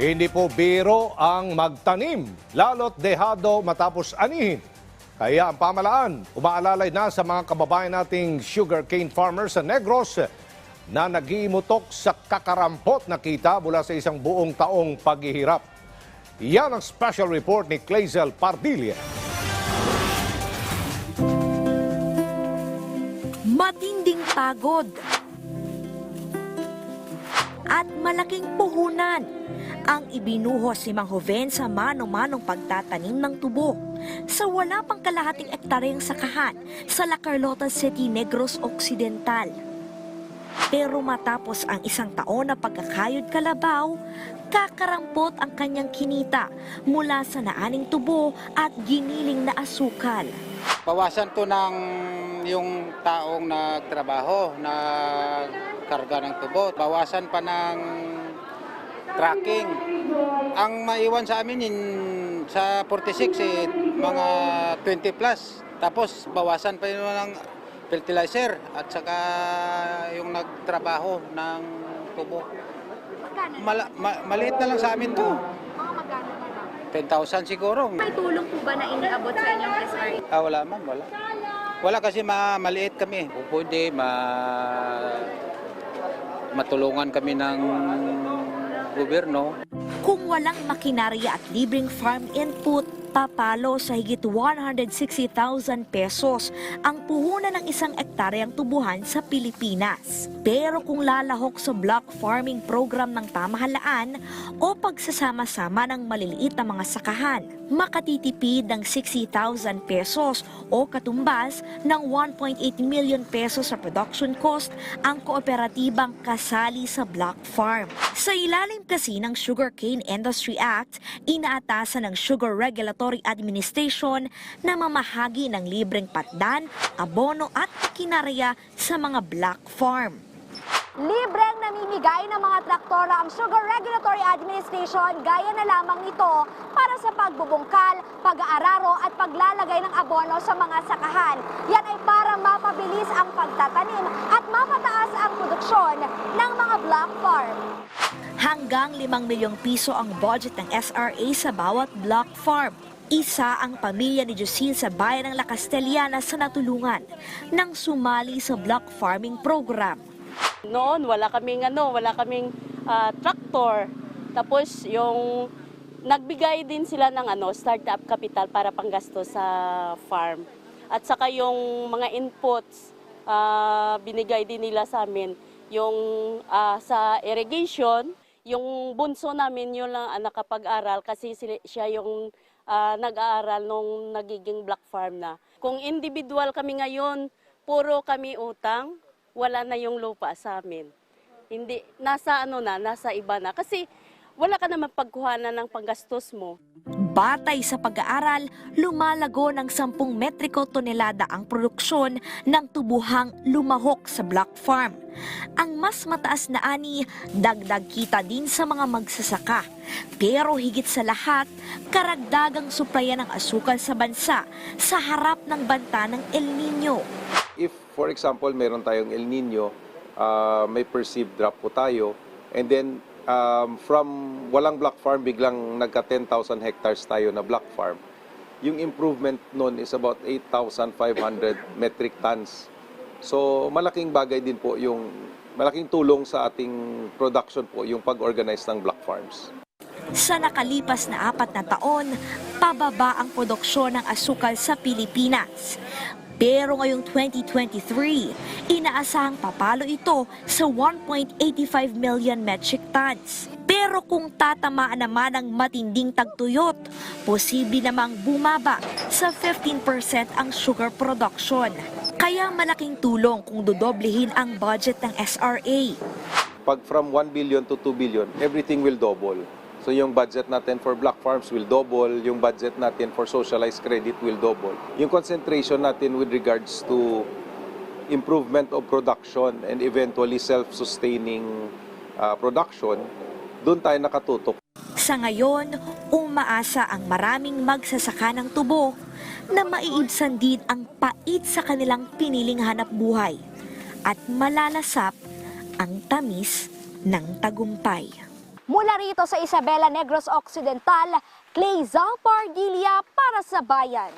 Hindi po biro ang magtanim, lalo't dehado matapos anihin. Kaya ang pamalaan, umaalalay na sa mga kababayan nating sugarcane farmers sa Negros na nagiimutok sa kakarampot na kita mula sa isang buong taong paghihirap. Yan ang special report ni Clazel Pardilla. matinding pagod at malaking puhunan ang ibinuhos ni Mang Joven sa mano-manong pagtatanim ng tubo sa wala pang kalahating ektaryang sakahan sa La Carlota City, Negros Occidental. Pero matapos ang isang taon na pagkakayod kalabaw, kakarampot ang kanyang kinita mula sa naaning tubo at giniling na asukal. Bawasan ko ng yung taong nagtrabaho na karga ng tubo. Bawasan pa ng tracking. Ang maiwan sa amin in, sa 46 eh, mga 20 plus. Tapos bawasan pa yun ng fertilizer at saka yung nagtrabaho ng tubo. Mala, ma- maliit na lang sa amin to. Mga magkano ba? 10,000 siguro. May tulong po ba na iniabot sa inyong SRA? Ah, wala ma'am, wala. Wala kasi ma maliit kami. Pwede, ma matulungan kami ng gobyerno. Kung walang makinarya at libreng farm input, papalo sa higit 160,000 pesos ang puhunan ng isang ektaryang tubuhan sa Pilipinas. Pero kung lalahok sa block farming program ng pamahalaan o pagsasama-sama ng maliliit na mga sakahan, makatitipid ng 60,000 pesos o katumbas ng 1.8 million pesos sa production cost ang kooperatibang kasali sa block farm. Sa ilalim kasi ng Sugarcane Industry Act, inaatasan ng Sugar Regulatory Administration na mamahagi ng libreng patdan, abono at kinarya sa mga block farm. Libreng namimigay ng mga traktora ang Sugar Regulatory Administration gaya na lamang ito para sa pagbubungkal, pag-aararo at paglalagay ng abono sa mga sakahan. Yan ay para mapabilis ang pagtatanim at mapataas ang produksyon ng mga block farm. Hanggang 5 milyong piso ang budget ng SRA sa bawat block farm. Isa ang pamilya ni Jocelyn sa bayan ng La Castellana sa natulungan nang sumali sa block farming program. Noon wala kaming ano, wala kaming ah, tractor. Tapos yung nagbigay din sila ng ano, startup capital para panggasto sa farm. At saka yung mga inputs ah, binigay din nila sa amin yung ah, sa irrigation, yung bunso namin yun lang ang nakapag-aral kasi siya yung ah, nag-aaral nung nagiging black farm na. Kung individual kami ngayon, puro kami utang, wala na yung lupa sa amin. Hindi, nasa ano na, nasa iba na. Kasi wala ka naman pagkuhanan ng panggastos mo. Batay sa pag-aaral, lumalago ng 10 metriko tonelada ang produksyon ng tubuhang lumahok sa block farm. Ang mas mataas na ani, dagdag kita din sa mga magsasaka. Pero higit sa lahat, karagdagang suplayan ng asukal sa bansa sa harap ng banta ng El Nino. if for example meron tayong El Nino, uh, may perceived drop po tayo, and then um, from walang black farm, biglang nagka 10,000 hectares tayo na black farm, yung improvement nun is about 8,500 metric tons. So malaking bagay din po yung, malaking tulong sa ating production po yung pag-organize ng black farms. Sa nakalipas na apat na taon, pababa ang produksyon ng asukal sa Pilipinas. Pero ngayong 2023, inaasahang papalo ito sa 1.85 million metric tons. Pero kung tatamaan naman ang matinding tagtuyot, posible namang bumaba sa 15% ang sugar production. Kaya malaking tulong kung dodoblehin ang budget ng SRA. pag from 1 billion to 2 billion, everything will double. So yung budget natin for black farms will double, yung budget natin for socialized credit will double. Yung concentration natin with regards to improvement of production and eventually self-sustaining uh, production, doon tayo nakatutok. Sa ngayon, umaasa ang maraming magsasaka ng tubo na maiibsan din ang pait sa kanilang piniling hanap buhay at malalasap ang tamis ng tagumpay. Mula rito sa Isabela Negros Occidental, Clay Zalpardilia para sa Bayan.